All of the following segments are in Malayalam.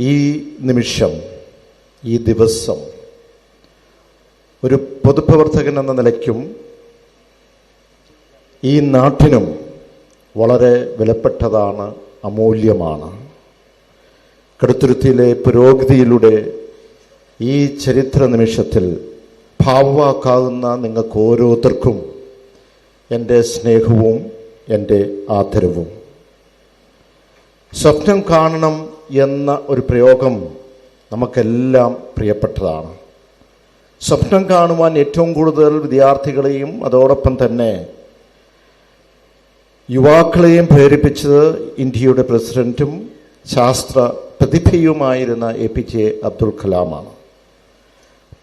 ഈ നിമിഷം ഈ ദിവസം ഒരു പൊതുപ്രവർത്തകൻ എന്ന നിലയ്ക്കും ഈ നാട്ടിനും വളരെ വിലപ്പെട്ടതാണ് അമൂല്യമാണ്. കടുത്തുരുത്തിയിലെ പുരോഗതിയിലൂടെ ഈ ചരിത്ര നിമിഷത്തിൽ ഭാവവാക്കാകുന്ന നിങ്ങൾക്ക് ഓരോരുത്തർക്കും എന്റെ സ്നേഹവും എന്റെ ആദരവും. സ്വപ്നം കാണണം എന്ന ഒരു പ്രയോഗം നമുക്കെല്ലാം പ്രിയപ്പെട്ടതാണ്. സ്വപ്നം കാണുവാൻ ഏറ്റവും കൂടുതൽ വിദ്യാർത്ഥികളെയും അതോടൊപ്പം തന്നെ യുവാക്കളെയും പ്രേരിപ്പിച്ചത് ഇന്ത്യയുടെ പ്രസിഡന്റും ശാസ്ത്ര പ്രതിഭയുമായിരുന്ന എ പി ജെ അബ്ദുൽ കലാമാണ്.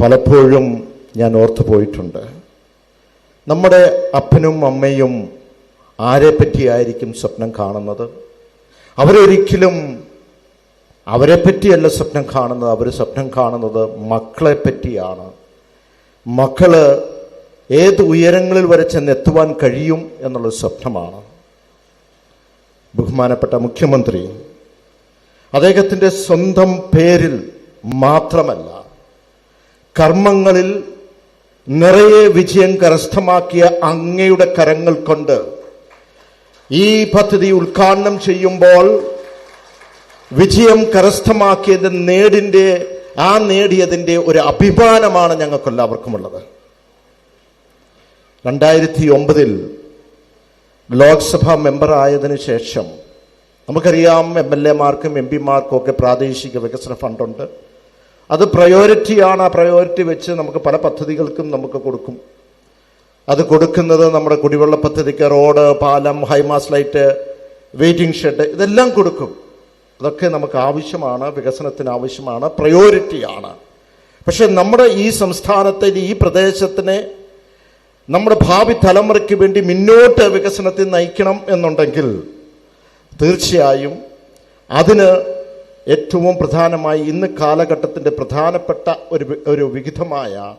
പലപ്പോഴും ഞാൻ ഓർത്തു പോയിട്ടുണ്ട്. നമ്മുടെ അപ്പനും അമ്മയും ആരെപ്പറ്റിയായിരിക്കും സ്വപ്നം കാണുന്നത്? അവരൊരിക്കലും അവരെ പറ്റിയല്ല സ്വപ്നം കാണുന്നത്. അവർ സ്വപ്നം കാണുന്നത് മക്കളെ പറ്റിയാണ് മക്കൾ ഏത് ഉയരങ്ങളിൽ വരെ ചെന്നെത്തുവാൻ കഴിയും എന്നുള്ള സ്വപ്നമാണ്. ബഹുമാനപ്പെട്ട മുഖ്യമന്ത്രി അദ്ദേഹത്തിന്റെ സ്വന്തം പേരിൽ മാത്രമല്ല കർമ്മങ്ങളിൽ നിറയെ വിജയം കരസ്ഥമാക്കിയ അങ്ങയുടെ കരങ്ങൾ കൊണ്ട് ഈ പദ്ധതി ഉദ്ഘാടനം ചെയ്യുമ്പോൾ വിജയം കരസ്ഥമാക്കിയത് നേടിന്റെ ആ നേടിയതിന്റെ ഒരു അഭിമാനമാണ് ഞങ്ങൾക്കെല്ലാവർക്കുമുള്ളത്. രണ്ടായിരത്തി ഒമ്പതിൽ ലോക്സഭാ മെമ്പർ ആയതിനു ശേഷം നമുക്കറിയാം എം എൽ എമാർക്കും എം പിമാർക്കും ഒക്കെ പ്രാദേശിക വികസന ഫണ്ടുണ്ട്. അത് പ്രയോറിറ്റിയാണ്. ആ പ്രയോറിറ്റി വെച്ച് നമുക്ക് പല പദ്ധതികൾക്കും നമുക്ക് കൊടുക്കും. അത് കൊടുക്കുന്നത് നമ്മുടെ കുടിവെള്ള പദ്ധതിക്ക് റോഡ് പാലം ഹൈമാസ് ലൈറ്റ് വെയിറ്റിംഗ് ഷെഡ് ഇതെല്ലാം കൊടുക്കും. അതൊക്കെ നമുക്ക് ആവശ്യമാണ് വികസനത്തിന് ആവശ്യമാണ് പ്രയോറിറ്റിയാണ് പക്ഷെ നമ്മുടെ ഈ സംസ്ഥാനത്തെ ഈ പ്രദേശത്തിനെ നമ്മുടെ ഭാവി തലമുറയ്ക്ക് വേണ്ടി മുന്നോട്ട് വികസനത്തിൽ നയിക്കണം എന്നുണ്ടെങ്കിൽ തീർച്ചയായും അതിന് ഏറ്റവും പ്രധാനമായി ഇന്ന് കാലഘട്ടത്തിന്റെ പ്രധാനപ്പെട്ട ഒരു ഒരു വിഹിതമായ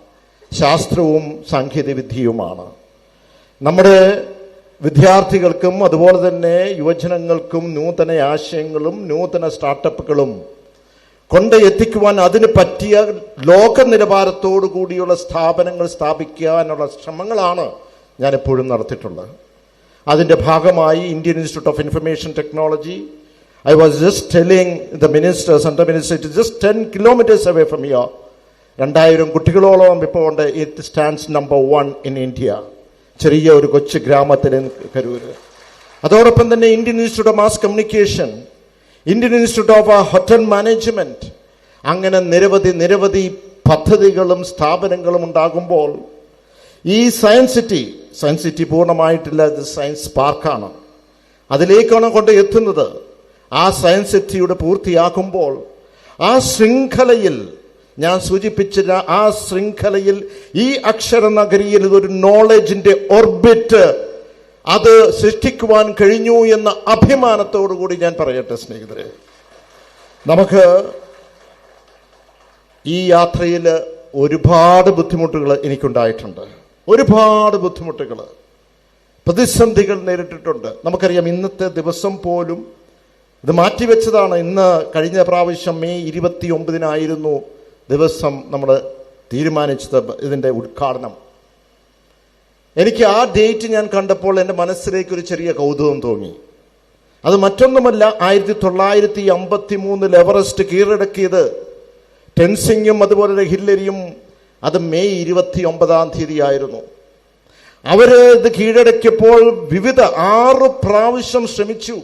ശാസ്ത്രവും സാങ്കേതികവിദ്യയുമാണ്. നമ്മുടെ വിദ്യാർത്ഥികൾക്കും അതുപോലെ തന്നെ യുവജനങ്ങൾക്കും നൂതന ആശയങ്ങളും നൂതന സ്റ്റാർട്ടപ്പുകളും കൊണ്ട് എത്തിക്കുവാൻ അതിന് പറ്റിയ ലോക നിലവാരത്തോടു കൂടിയുള്ള സ്ഥാപനങ്ങൾ സ്ഥാപിക്കാനുള്ള ശ്രമങ്ങളാണ് ഞാൻ എപ്പോഴും നടത്തിയിട്ടുള്ളത്. അതിന്റെ ഭാഗമായി Indian institute of information technology I was just telling the minister central minister it just ten kilometers away from here രണ്ടായിരം കുട്ടികളോളം ഇപ്പോൾ ഉണ്ട്. It stands number one in India ചെറിയ ഒരു കൊച്ചു ഗ്രാമത്തിൽ കരൂര്. അതോടൊപ്പം തന്നെ Indian institute of mass communication Indian institute of hotel management അങ്ങനെ നിരവധി നിരവധി പദ്ധതികളും സ്ഥാപനങ്ങളും ഉണ്ടാകുമ്പോൾ ഈ സയൻസ് സിറ്റി സയൻസ് സിറ്റി പൂർണമായിട്ടില്ല ഇത് സയൻസ് പാർക്കാണ്. അതിലേക്കാണ് കൊണ്ട് എത്തുന്നത്. ആ സയൻസ് സിറ്റിയുടെ പൂർത്തിയാക്കുമ്പോൾ ആ ശൃംഖലയിൽ ഞാൻ സൂചിപ്പിച്ച ആ ശൃംഖലയിൽ ഈ അക്ഷര നഗരിയിൽ ഇതൊരു നോളജിന്റെ ഓർബിറ്റ് അത് സൃഷ്ടിക്കുവാൻ കഴിഞ്ഞു എന്ന അഭിമാനത്തോടു കൂടി ഞാൻ പറയട്ടെ സ്നേഹിതരെ. നമുക്ക് ഈ യാത്രയിൽ ഒരുപാട് ബുദ്ധിമുട്ടുകൾ എനിക്കുണ്ടായിട്ടുണ്ട്. ഒരുപാട് ബുദ്ധിമുട്ടുകൾ. പ്രതിസന്ധികൾ നേരിട്ടിട്ടുണ്ട്. നമുക്കറിയാം ഇന്നത്തെ ദിവസം പോലും ഇത് മാറ്റിവെച്ചതാണ്. ഇന്ന് കഴിഞ്ഞ പ്രാവശ്യം മെയ് ഇരുപത്തി ഒമ്പതിനായിരുന്നു ദിവസം നമ്മൾ തീരുമാനിച്ചത് ഇതിന്റെ ഉദ്ഘാടനം. എനിക്ക് ആ ഡേറ്റ് ഞാൻ കണ്ടപ്പോൾ എന്റെ മനസ്സിലേക്ക് ഒരു ചെറിയ കൗതുകം തോന്നി. അത് മറ്റൊന്നുമല്ല ആയിരത്തി തൊള്ളായിരത്തി അമ്പത്തി മൂന്നിൽ എവറസ്റ്റ് കീഴടക്കിയത്. ടെൻസിങ്ങും അതുപോലെ ഹില്ലരിയും അത് മെയ് ഇരുപത്തി ഒമ്പതാം തീയതി ആയിരുന്നു അവർ ഇത് കീഴടക്കിയപ്പോൾ വിവിധ ആറ് പ്രാവശ്യം ശ്രമിച്ചു.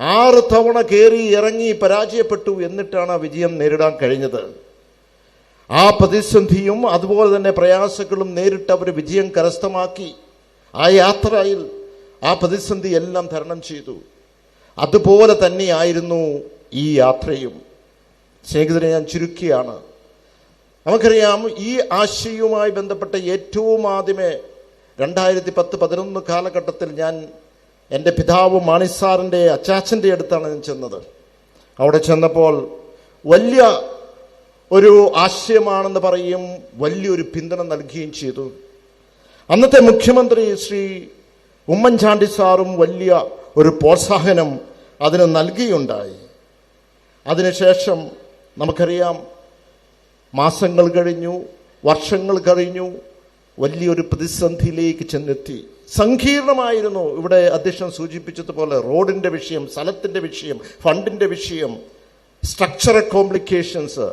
ആറ് തവണ കയറി ഇറങ്ങി പരാജയപ്പെട്ടു എന്നിട്ടാണ് ആ വിജയം നേരിടാൻ കഴിഞ്ഞത്. ആ പ്രതിസന്ധിയും അതുപോലെ തന്നെ പ്രയാസങ്ങളും നേരിട്ട് അവർ വിജയം കരസ്ഥമാക്കി. ആ യാത്രയിൽ ആ പ്രതിസന്ധി എല്ലാം തരണം ചെയ്തു. അതുപോലെ തന്നെയായിരുന്നു ഈ യാത്രയും. സ്നേഹിതരെ ഞാൻ ചുരുക്കിയാണ്. നമുക്കറിയാം ഈ ആശയവുമായി ബന്ധപ്പെട്ട ഏറ്റവും ആദ്യമേ രണ്ടായിരത്തി പത്ത് പതിനൊന്ന് കാലഘട്ടത്തിൽ ഞാൻ എന്റെ പിതാവ് മാണിസാറിന്റെ അച്ചാച്ചന്റെ അടുത്താണ് ഞാൻ ചെന്നത്. അവിടെ ചെന്നപ്പോൾ വലിയ ഒരു ആശയമാണെന്ന് പറയും വലിയൊരു പിന്തുണ നൽകുകയും ചെയ്തു. അന്നത്തെ മുഖ്യമന്ത്രി ശ്രീ ഉമ്മൻചാണ്ടി സാറും വലിയ ഒരു പ്രോത്സാഹനം അതിന് നൽകിയുണ്ടായി അതിനുശേഷം നമുക്കറിയാം മാസങ്ങൾ കഴിഞ്ഞു വർഷങ്ങൾ കഴിഞ്ഞു വലിയൊരു പ്രതിസന്ധിയിലേക്ക് ചെന്നെത്തി. സങ്കീർണമായിരുന്നു ഇവിടെ അധ്യക്ഷൻ സൂചിപ്പിച്ചതുപോലെ റോഡിന്റെ വിഷയം സ്ഥലത്തിന്റെ വിഷയം ഫണ്ടിന്റെ വിഷയം സ്ട്രക്ചറൽ കോംപ്ലിക്കേഷൻസ്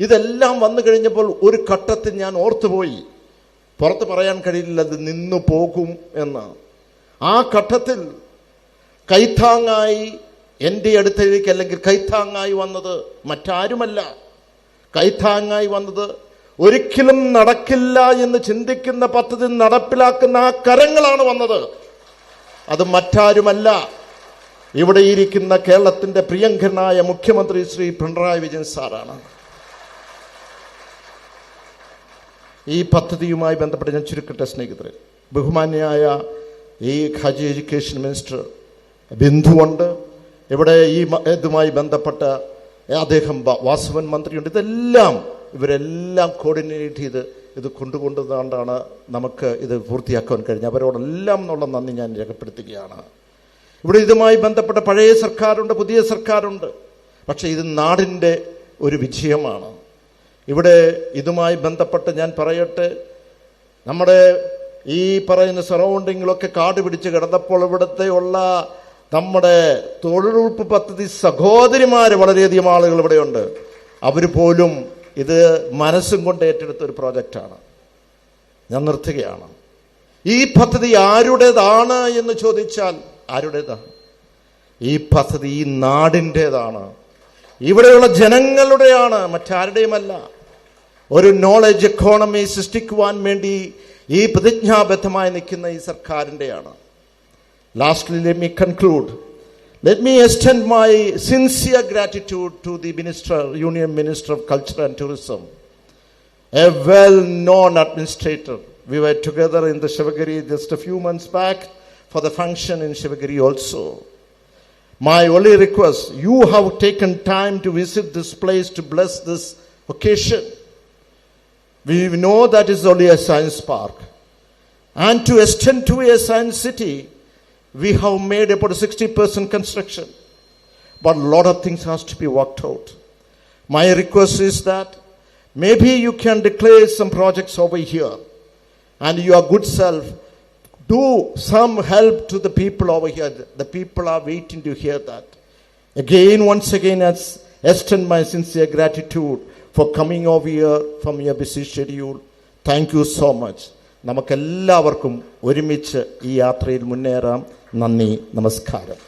ഇതെല്ലാം വന്നു കഴിഞ്ഞപ്പോൾ ഒരു ഘട്ടത്തിൽ ഞാൻ ഓർത്തുപോയി. പുറത്ത് പറയാൻ കഴിയില്ല അത് നിന്നു പോകും എന്ന്. ആ ഘട്ടത്തിൽ കൈത്താങ്ങായി എന്റെ അടുത്തേക്ക് അല്ലെങ്കിൽ കൈത്താങ്ങായി വന്നത് മറ്റാരുമല്ല. കൈത്താങ്ങായി വന്നത് ഒരിക്കലും നടക്കില്ല എന്ന് ചിന്തിക്കുന്ന പദ്ധതി നടപ്പിലാക്കുന്ന ആ കരങ്ങളാണ് വന്നത്. അത് മറ്റാരുമല്ല. ഇവിടെ ഇരിക്കുന്ന കേരളത്തിന്റെ പ്രിയങ്കരനായ മുഖ്യമന്ത്രി ശ്രീ പിണറായി വിജയൻ സാറാണ്. ഈ പദ്ധതിയുമായി ബന്ധപ്പെട്ട് ഞാൻ ചുരുക്കട്ടെ സ്നേഹിതരെ. ബഹുമാന്യായ ഈ ഹജ് എഡ്യൂക്കേഷൻ മിനിസ്റ്റർ ബിന്ദുവുണ്ട്. ഇവിടെ ഈ ഇതുമായി ബന്ധപ്പെട്ട അദ്ദേഹം വാസുവൻ മന്ത്രിയുണ്ട്. ഇതെല്ലാം ഇവരെല്ലാം കോർഡിനേറ്റ് ചെയ്ത് ഇത് കൊണ്ടുകൊണ്ടുകൊണ്ടാണ് നമുക്ക് ഇത് പൂർത്തിയാക്കാൻ കഴിഞ്ഞത്. അവരോടെല്ലാം എന്നുള്ള നന്ദി ഞാൻ രേഖപ്പെടുത്തുകയാണ്. ഇവിടെ ഇതുമായി ബന്ധപ്പെട്ട പഴയ സർക്കാരുണ്ട് പുതിയ സർക്കാരുണ്ട്. പക്ഷേ ഇത് നാടിന്റെ ഒരു വിജയമാണ്. ഇവിടെ ഇതുമായി ബന്ധപ്പെട്ട് ഞാൻ പറയട്ടെ നമ്മുടെ ഈ പറയുന്ന സറൗണ്ടിങ്ങിലൊക്കെ കാട് പിടിച്ച് കിടന്നപ്പോൾ ഇവിടുത്തെ ഉള്ള നമ്മുടെ തൊഴിലുറപ്പ് പദ്ധതി സഹോദരിമാർ വളരെയധികം ആളുകൾ ഇവിടെയുണ്ട്. അവർ പോലും ഇത് മനസ്സും കൊണ്ട് ഏറ്റെടുത്ത ഒരു പ്രോജക്റ്റാണ്. ഞാൻ നിർത്തുകയാണ്. ഈ പദ്ധതി ആരുടേതാണ് എന്ന് ചോദിച്ചാൽ ആരുടേതാണ്? ഈ പദ്ധതി ഈ നാടിന്റെതാണ് ഇവിടെയുള്ള ജനങ്ങളുടെയാണ് മറ്റാരുടെയുമല്ല. ഒരു നോളജ് എക്കോണമി സൃഷ്ടിക്കുവാൻ വേണ്ടി ഈ പ്രതിജ്ഞാബദ്ധമായി നിൽക്കുന്ന ഈ സർക്കാരിൻ്റെയാണ് lastly let me conclude let me extend my sincere gratitude to the minister union minister of culture and tourism a well known administrator. We were together in the Shivagiri just a few months back for the function in Shivagiri also. My only request you have taken time to visit this place to bless this occasion. We know that is only a science park. And to extend to a science city, we have made about 60% construction. But a lot of things has to be worked out. My request is that maybe you can declare some projects over here and your good self do some help to the people over here. The people are waiting to hear that. Again, once again, I extend my sincere gratitude for coming over here from your busy schedule. Thank you so much. നമുക്കെല്ലാവർക്കും ഒരുമിച്ച് ഈ യാത്രയിൽ മുന്നേറാം നന്ദി നമസ്കാരം